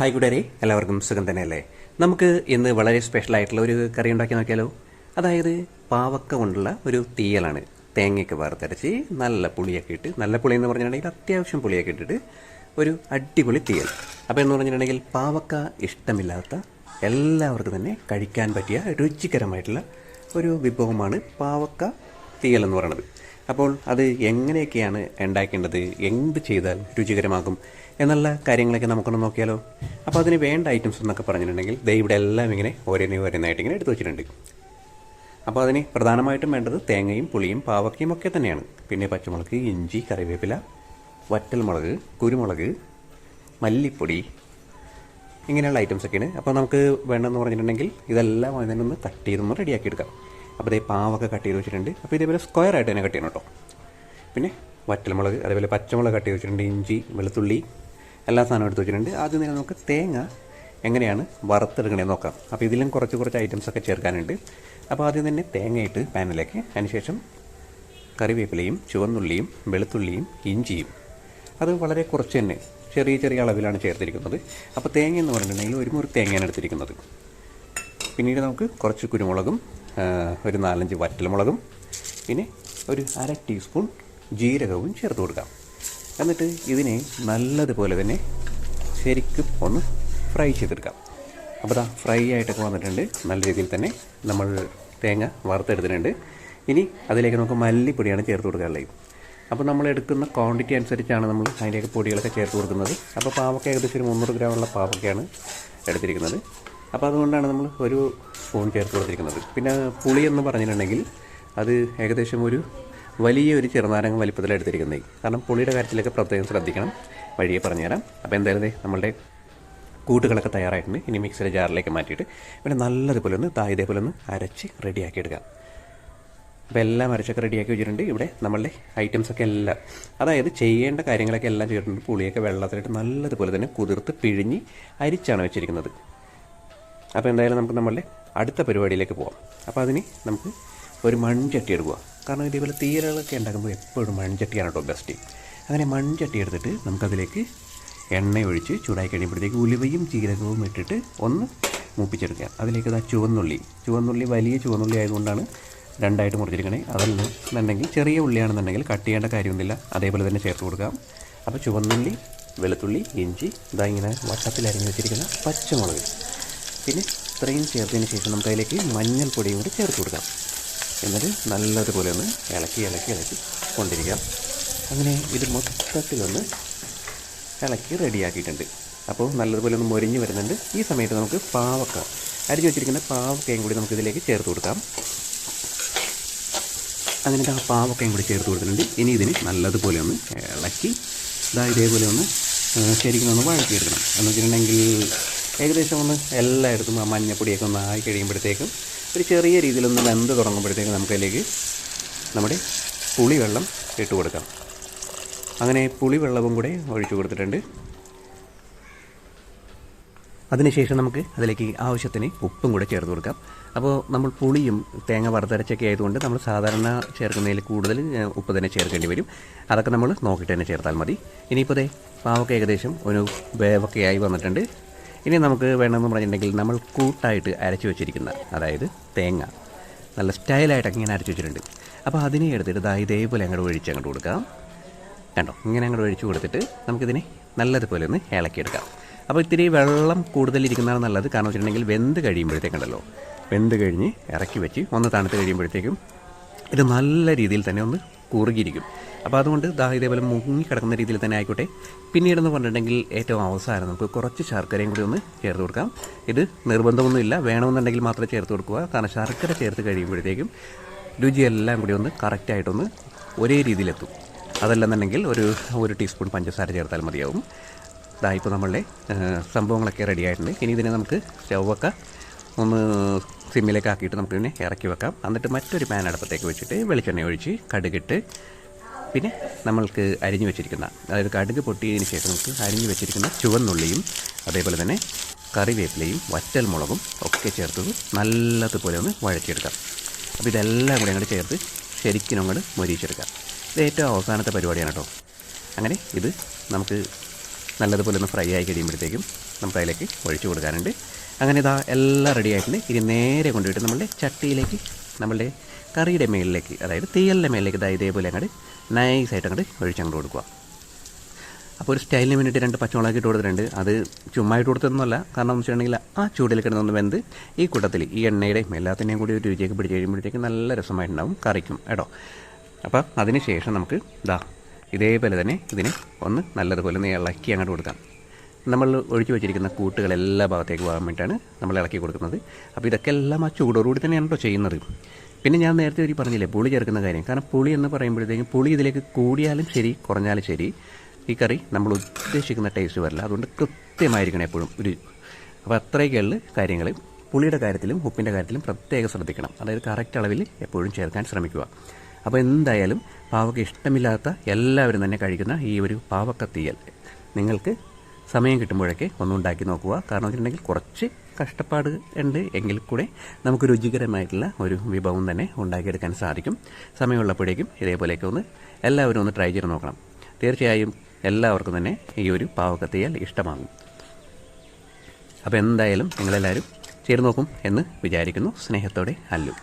Hi കൂട്ടുകാരെ എല്ലാവർക്കും സുഖം തന്നെയല്ലേ? നമുക്ക് ഇന്ന് വളരെ സ്പെഷ്യൽ ആയിട്ടുള്ള ഒരു കറി ഉണ്ടാക്കി നോക്കിയാലോ? അതായത് പാവക്ക കൊണ്ടുള്ള ഒരു തീയലാണ്. തേങ്ങയൊക്കെ വറുത്തരച്ച് നല്ല പുളിയൊക്കെ ഇട്ട് നല്ല പുളി എന്ന് പറഞ്ഞിട്ടുണ്ടെങ്കിൽ അത്യാവശ്യം പുളിയൊക്കെ ഇട്ടിട്ട് ഒരു അടിപൊളി തീയൽ. അപ്പോൾ എന്ന് പറഞ്ഞിട്ടുണ്ടെങ്കിൽ പാവക്ക ഇഷ്ടമില്ലാത്ത എല്ലാവർക്കും തന്നെ കഴിക്കാൻ പറ്റിയ രുചികരമായിട്ടുള്ള ഒരു വിഭവമാണ് പാവക്ക തീയൽ എന്ന് പറയുന്നത്. അപ്പോൾ അത് എങ്ങനെയൊക്കെയാണ് ഉണ്ടാക്കേണ്ടത്? എന്ത് ചെയ്താൽ രുചികരമാകും? എന്നുള്ള കാര്യങ്ങളൊക്കെ നമുക്കൊന്ന് നോക്കിയാലോ? അപ്പോൾ അതിന് വേണ്ട ഐറ്റംസ് എന്നൊക്കെ പറഞ്ഞിട്ടുണ്ടെങ്കിൽ ദേ ഇവിടെ എല്ലാം ഇങ്ങനെ ഓരോന്നേ ഓരോന്നായിട്ട് ഇങ്ങനെ എടുത്തു വെച്ചിട്ടുണ്ട്. അപ്പോൾ അതിന് പ്രധാനമായിട്ടും വേണ്ടത് തേങ്ങയും പുളിയും പാവക്കയും ഒക്കെ തന്നെയാണ്. പിന്നെ പച്ചമുളക് ഇഞ്ചി കറിവേപ്പില വറ്റൽമുളക് കുരുമുളക് മല്ലിപ്പൊടി ഇങ്ങനെയുള്ള ഐറ്റംസ് ഒക്കെയാണ്. അപ്പോൾ നമുക്ക് വേണമെന്ന് പറഞ്ഞിട്ടുണ്ടെങ്കിൽ ഇതെല്ലാം അതിനൊന്ന് കട്ട് ചെയ്തൊന്ന് റെഡിയാക്കി എടുക്കാം. അപ്പോൾ ഇതേ പാവൊക്കെ കട്ട് ചെയ്ത് വെച്ചിട്ടുണ്ട്. അപ്പോൾ ഇതേപോലെ സ്ക്വയർ ആയിട്ട് തന്നെ കട്ട് ചെയ്യണം കേട്ടോ. പിന്നെ വറ്റൽമുളക് അതേപോലെ പച്ചമുളക് കട്ട് ചെയ്ത് വെച്ചിട്ടുണ്ട്. ഇഞ്ചി വെളുത്തുള്ളി എല്ലാ സാധനവും എടുത്ത് വെച്ചിട്ടുണ്ട്. ആദ്യം തന്നെ നമുക്ക് തേങ്ങ എങ്ങനെയാണ് വറുത്തെടുക്കണേ നോക്കാം. അപ്പോൾ ഇതിലും കുറച്ച് കുറച്ച് ഐറ്റംസ് ഒക്കെ ചേർക്കാനുണ്ട്. അപ്പോൾ ആദ്യം തന്നെ തേങ്ങയിട്ട് പാനിലേക്ക്. അതിനുശേഷം കറിവേപ്പിലയും ചുവന്നുള്ളിയും വെളുത്തുള്ളിയും ഇഞ്ചിയും. അത് വളരെ കുറച്ച് തന്നെ ചെറിയ ചെറിയ അളവിലാണ് ചേർത്തിരിക്കുന്നത്. അപ്പോൾ തേങ്ങ എന്ന് പറഞ്ഞിട്ടുണ്ടെങ്കിൽ ഒരു മുറി തേങ്ങയാണ് എടുത്തിരിക്കുന്നത്. പിന്നീട് നമുക്ക് കുറച്ച് കുരുമുളകും ഒരു നാലഞ്ച് വറ്റൽമുളകും പിന്നെ ഒരു അര ടീസ്പൂൺ ജീരകവും ചേർത്ത് കൊടുക്കാം. എന്നിട്ട് ഇതിനെ നല്ലതുപോലെ തന്നെ ശരിക്കും ഒന്ന് ഫ്രൈ ചെയ്തെടുക്കാം. അപ്പോൾ ദാ ഫ്രൈ ആയിട്ടൊക്കെ വന്നിട്ടുണ്ട്. നല്ല രീതിയിൽ തന്നെ നമ്മൾ തേങ്ങ വറുത്തെടുത്തിട്ടുണ്ട്. ഇനി അതിലേക്ക് നമുക്ക് മല്ലിപ്പൊടിയാണ് ചേർത്ത് കൊടുക്കാനുള്ളത് അപ്പോൾ നമ്മൾ എടുക്കുന്ന ക്വാണ്ടിറ്റി അനുസരിച്ചാണ് നമ്മൾ അതിലേക്ക് പൊടികളൊക്കെ ചേർത്ത് കൊടുക്കുന്നത്. അപ്പോൾ പാവക്ക ഏകദേശം ഒരു മുന്നൂറ് ഗ്രാമുള്ള പാവക്കയാണ് എടുത്തിരിക്കുന്നത്. അപ്പോൾ അതുകൊണ്ടാണ് നമ്മൾ ഒരു സ്പൂൺ ചേർത്ത് കൊടുത്തിരിക്കുന്നത്. പിന്നെ പുളി എന്ന് പറഞ്ഞിട്ടുണ്ടെങ്കിൽ അത് ഏകദേശം ഒരു വലിയ ഒരു ചെറുനാരങ്ങ വലിപ്പത്തിൽ എടുത്തിരിക്കുന്നത്. കാരണം പുളിയുടെ കാര്യത്തിലൊക്കെ പ്രത്യേകം ശ്രദ്ധിക്കണം. വഴിയെ പറഞ്ഞുതരാം. അപ്പോൾ എന്തായാലും നമ്മളുടെ കൂട്ടുകളൊക്കെ തയ്യാറായിട്ടുണ്ട്. ഇനി മിക്സിയുടെ ജാറിലേക്ക് മാറ്റിയിട്ട് പിന്നെ നല്ലതുപോലെ ഒന്ന് താ ഇതേപോലെ ഒന്ന് അരച്ച് റെഡിയാക്കി എടുക്കാം. അപ്പോൾ എല്ലാം അരച്ചൊക്കെ റെഡിയാക്കി വെച്ചിട്ടുണ്ട്. ഇവിടെ നമ്മളുടെ ഐറ്റംസൊക്കെ എല്ലാം. അതായത് ചെയ്യേണ്ട കാര്യങ്ങളൊക്കെ എല്ലാം ചെയ്തിട്ടുണ്ട്. പുളിയൊക്കെ വെള്ളത്തിലിട്ട് നല്ലതുപോലെ തന്നെ കുതിർത്ത് പിഴിഞ്ഞ് അരിച്ചാണ് വെച്ചിരിക്കുന്നത്. അപ്പോൾ എന്തായാലും നമുക്ക് നമ്മളുടെ അടുത്ത പരിപാടിയിലേക്ക് പോവാം. അപ്പോൾ അതിന് നമുക്ക് ഒരു മൺചട്ടി എടുക്കുക. കാരണം ഇതേപോലെ തീരകളൊക്കെ ഉണ്ടാക്കുമ്പോൾ എപ്പോഴും മൺചട്ടിയാണ് കേട്ടോ ബെസ്റ്റ് അങ്ങനെ മൺചട്ടി എടുത്തിട്ട് നമുക്കതിലേക്ക് എണ്ണ ഒഴിച്ച് ചൂടായി കഴിയുമ്പോഴത്തേക്ക് ഉലുവയും ജീരകവും ഇട്ടിട്ട് ഒന്ന് മൂപ്പിച്ചെടുക്കുക. അതിലേക്ക് ഇതാ ചുവന്നുള്ളി. ചുവന്നുള്ളി വലിയ ചുവന്നുള്ളി ആയതുകൊണ്ടാണ് രണ്ടായിട്ട് മുറിച്ചിരിക്കണേ അതല്ലെന്നുണ്ടെങ്കിൽ ചെറിയ ഉള്ളിയാണെന്നുണ്ടെങ്കിൽ കട്ട് ചെയ്യേണ്ട കാര്യമൊന്നുമില്ല. അതേപോലെ തന്നെ ചേർത്ത് കൊടുക്കാം. അപ്പോൾ ചുവന്നുള്ളി വെളുത്തുള്ളി ഇഞ്ചി ഇതാ ഇങ്ങനെ വട്ടത്തിൽ അരിഞ്ഞ് വെച്ചിരിക്കുന്ന പച്ചമുളക്. പിന്നെ ഇത്രയും ചേർത്തതിന് ശേഷം നമുക്കതിലേക്ക് മഞ്ഞൾപ്പൊടിയും കൂടി ചേർത്ത് കൊടുക്കാം. എന്നിട്ട് നല്ലതുപോലെ ഒന്ന് ഇളക്കി ഇളക്കി ഇളക്കി കൊണ്ടിരിക്കാം. അങ്ങനെ ഇത് മൊത്തത്തിലൊന്ന് ഇളക്കി റെഡിയാക്കിയിട്ടുണ്ട്. അപ്പോൾ നല്ലതുപോലെ ഒന്ന് മൊരിഞ്ഞ് വരുന്നുണ്ട്. ഈ സമയത്ത് നമുക്ക് പാവക്ക അരിഞ്ഞു വെച്ചിരിക്കുന്ന പാവക്കയും കൂടി നമുക്ക് ഇതിലേക്ക് ചേർത്ത് കൊടുക്കാം. അങ്ങനെ ആ പാവക്കയും കൂടി ചേർത്ത് കൊടുത്തിട്ടുണ്ട്. ഇനി ഇതിന് നല്ലതുപോലെ ഒന്ന് ഇളക്കി ഇതാ ഇതേപോലെ ഒന്ന് ശരിക്കും ഒന്ന് വഴക്കിയെടുക്കണം എന്ന് വെച്ചിട്ടുണ്ടെങ്കിൽ ഏകദേശം ഒന്ന് എല്ലായിടത്തും ആ മഞ്ഞപ്പൊടിയൊക്കെ ഒന്ന് ആയി കഴിയുമ്പോഴത്തേക്കും ഒരു ചെറിയ രീതിയിലൊന്ന് വെന്ത് തുടങ്ങുമ്പോഴത്തേക്ക് നമുക്കതിലേക്ക് നമ്മുടെ പുളിവെള്ളം ഇട്ട് കൊടുക്കാം. അങ്ങനെ പുളിവെള്ളവും കൂടെ ഒഴിച്ചു കൊടുത്തിട്ടുണ്ട്. അതിനുശേഷം നമുക്ക് അതിലേക്ക് ആവശ്യത്തിന് ഉപ്പും കൂടെ ചേർത്ത് കൊടുക്കാം. അപ്പോൾ നമ്മൾ പുളിയും തേങ്ങ വറുത്തരച്ചൊക്കെ ആയതുകൊണ്ട് നമ്മൾ സാധാരണ ചേർക്കുന്നതിൽ കൂടുതൽ ഉപ്പ് തന്നെ ചേർക്കേണ്ടി വരും. അതൊക്കെ നമ്മൾ നോക്കിയിട്ട് തന്നെ ചേർത്താൽ മതി. ഇനിയിപ്പോൾ പാവൊക്കെ ഏകദേശം ഒരു വേവൊക്കെ ആയി വന്നിട്ടുണ്ട്. ഇനി നമുക്ക് വേണമെന്ന് പറഞ്ഞിട്ടുണ്ടെങ്കിൽ നമ്മൾ കൂട്ടായിട്ട് അരച്ചു വെച്ചിരിക്കുന്ന അതായത് തേങ്ങ നല്ല സ്റ്റൈലായിട്ട് ഇങ്ങനെ അരച്ചു വെച്ചിട്ടുണ്ട്. അപ്പോൾ അതിനെ എടുത്തിട്ട് ദാ ഇതേപോലെ അങ്ങോട്ട് ഒഴിച്ച് അങ്ങോട്ട് കൊടുക്കാം. കണ്ടോ? ഇങ്ങനെ അങ്ങോട്ട് ഒഴിച്ചു കൊടുത്തിട്ട് നമുക്കിതിനെ നല്ലതുപോലെ ഒന്ന് ഇളക്കിയെടുക്കാം. അപ്പോൾ ഇത്തിരി വെള്ളം കൂടുതലിരിക്കുന്നതാണ് നല്ലത്. കാരണം വെച്ചിട്ടുണ്ടെങ്കിൽ വെന്ത് കഴിയുമ്പോഴത്തേക്കുണ്ടല്ലോ വെന്ത് കഴിഞ്ഞ് ഇറക്കി വെച്ച് ഒന്ന് തണുത്ത് കഴിയുമ്പോഴത്തേക്കും ഇത് നല്ല രീതിയിൽ തന്നെ ഒന്ന് കുറുകിയിരിക്കും. അപ്പോൾ അതുകൊണ്ട് ദാ ഇതേപോലെ മുങ്ങി കിടക്കുന്ന രീതിയിൽ തന്നെ ആയിക്കോട്ടെ. പിന്നീടെന്ന് പറഞ്ഞിട്ടുണ്ടെങ്കിൽ ഏറ്റവും അവസാനം നമുക്ക് കുറച്ച് ശർക്കരയും കൂടി ഒന്ന് ചേർത്ത് കൊടുക്കാം. ഇത് നിർബന്ധമൊന്നുമില്ല. വേണമെന്നുണ്ടെങ്കിൽ മാത്രമേ ചേർത്ത് കൊടുക്കുക. കാരണം ശർക്കര ചേർത്ത് കഴിയുമ്പോഴത്തേക്കും രുചിയെല്ലാം കൂടി ഒന്ന് കറക്റ്റായിട്ടൊന്ന് ഒരേ രീതിയിലെത്തും. അതല്ലെന്നുണ്ടെങ്കിൽ ഒരു ഒരു ടീസ്പൂൺ പഞ്ചസാര ചേർത്താൽ മതിയാവും. ഇതാ ഇപ്പോൾ നമ്മളുടെ സംഭവങ്ങളൊക്കെ റെഡി ആയിട്ടുണ്ട്. ഇനി ഇതിനെ നമുക്ക് സ്റ്റൗവൊക്കെ ഒന്ന് സിമ്മിലേക്ക് ആക്കിയിട്ട് നമുക്ക് ഇതിനെ ഇറക്കി വെക്കാം. എന്നിട്ട് മറ്റൊരു പാൻ അടുപ്പത്തേക്ക് വെച്ചിട്ട് വെളിച്ചെണ്ണ ഒഴിച്ച് കടുകിട്ട് പിന്നെ നമ്മൾക്ക് അരിഞ്ഞു വെച്ചിരിക്കുന്ന അതായത് കടുക് പൊട്ടിയതിന് ശേഷം നമുക്ക് അരിഞ്ഞു വെച്ചിരിക്കുന്ന ചുവന്നുള്ളിയും അതേപോലെ തന്നെ കറിവേപ്പിലയും വറ്റൽ മുളകും ഒക്കെ ചേർത്ത് നല്ലതുപോലെ ഒന്ന് വഴറ്റിയെടുക്കാം. അപ്പോൾ ഇതെല്ലാം കൂടെ അങ്ങോട്ട് ചേർത്ത് ശരിക്കും അങ്ങോട്ട് മൊരിച്ചെടുക്കാം ഇത് ഏറ്റവും അവസാനത്തെ പരിപാടിയാണ് കേട്ടോ. അങ്ങനെ ഇത് നമുക്ക് നല്ലതുപോലെ ഒന്ന് ഫ്രൈ ആയി കഴിയുമ്പോഴത്തേക്കും നമുക്ക് അതിലേക്ക് ഒഴിച്ചു കൊടുക്കാനുണ്ട്. അങ്ങനെ ഇതാ എല്ലാം റെഡി ആയിട്ടുണ്ട്. ഇനി നേരെ കൊണ്ടുപോയിട്ട് നമ്മളുടെ ചട്ടിയിലേക്ക് നമ്മളുടെ കറിയുടെ മേളിലേക്ക് അതായത് തീയലിന്റെ മേളിലേക്ക് ഇതാ ഇതേപോലെ അങ്ങോട്ട് നൈസായിട്ട് അങ്ങോട്ട് ഒഴിച്ചങ്ങോട്ട് കൊടുക്കുക. അപ്പോൾ ഒരു സ്റ്റൈലിന് വേണ്ടിയിട്ട് രണ്ട് പച്ചമുളക് ഇട്ട് കൊടുത്തിട്ടുണ്ട്. അത് ചുമ്മാ ഇട്ട് കൊടുത്തതൊന്നുമല്ല. കാരണം എന്ന് വെച്ചിട്ടുണ്ടെങ്കിൽ ആ ചൂടിൽ കിടന്നൊന്ന് വെന്ത് ഈ കൂട്ടത്തിൽ ഈ എണ്ണയുടെയും എല്ലാത്തിന്റെയും കൂടി ഒരു രുചിയൊക്കെ പിടിച്ച് കഴിയുമ്പോഴത്തേക്ക് നല്ല രസമായിട്ടുണ്ടാവും കറിക്കും. കേട്ടോ? അപ്പോൾ അതിന് ശേഷം നമുക്ക് ഇതാ ഇതേപോലെ തന്നെ ഇതിനെ ഒന്ന് നല്ലതുപോലെ ഒന്ന് ഇളക്കി അങ്ങോട്ട് കൊടുക്കാം. നമ്മൾ ഒഴിച്ചു വെച്ചിരിക്കുന്ന കൂട്ടുകൾ എല്ലാ ഭാഗത്തേക്ക് പോകാൻ വേണ്ടിയിട്ടാണ് നമ്മൾ ഇളക്കി കൊടുക്കുന്നത്. അപ്പോൾ ഇതൊക്കെ എല്ലാം ആ ചൂടോടുകൂടി തന്നെയാണ് കേട്ടോ ചെയ്യുന്നത്. പിന്നെ ഞാൻ നേരത്തെ ഒരു പറഞ്ഞില്ലേ പുളി ചേർക്കുന്ന കാര്യം. കാരണം പുളി എന്ന് പറയുമ്പോഴത്തേക്കും പുളി ഇതിലേക്ക് കൂടിയാലും ശരി കുറഞ്ഞാലും ശരി ഈ കറി നമ്മൾ ഉദ്ദേശിക്കുന്ന ടേസ്റ്റ് വരില്ല. അതുകൊണ്ട് കൃത്യമായിരിക്കണം എപ്പോഴും ഒരു അപ്പോൾ അത്രയൊക്കെയുള്ള കാര്യങ്ങൾ. പുളിയുടെ കാര്യത്തിലും ഉപ്പിന്റെ കാര്യത്തിലും പ്രത്യേകം ശ്രദ്ധിക്കണം. അതായത് കറക്റ്റ് അളവിൽ എപ്പോഴും ചേർക്കാൻ ശ്രമിക്കുക. അപ്പോൾ എന്തായാലും പാവക്ക ഇഷ്ടമില്ലാത്ത എല്ലാവരും തന്നെ കഴിക്കുന്ന ഈ ഒരു പാവക്ക നിങ്ങൾക്ക് സമയം കിട്ടുമ്പോഴൊക്കെ ഒന്ന് ഉണ്ടാക്കി നോക്കുക. കാരണം വെച്ചിട്ടുണ്ടെങ്കിൽ കുറച്ച് കഷ്ടപ്പാട് ഉണ്ട് എങ്കിൽ കൂടെ നമുക്ക് രുചികരമായിട്ടുള്ള ഒരു വിഭവം തന്നെ ഉണ്ടാക്കിയെടുക്കാൻ സാധിക്കും. സമയമുള്ളപ്പോഴേക്കും ഇതേപോലെയൊക്കെ ഒന്ന് എല്ലാവരും ഒന്ന് ട്രൈ ചെയ്ത് നോക്കണം. തീർച്ചയായും എല്ലാവർക്കും തന്നെ ഈ ഒരു പാവക്കത്തിയാൽ ഇഷ്ടമാകും. അപ്പോൾ എന്തായാലും നിങ്ങളെല്ലാവരും ചെയ്തു നോക്കും എന്ന് വിചാരിക്കുന്നു. സ്നേഹത്തോടെ അല്ലു.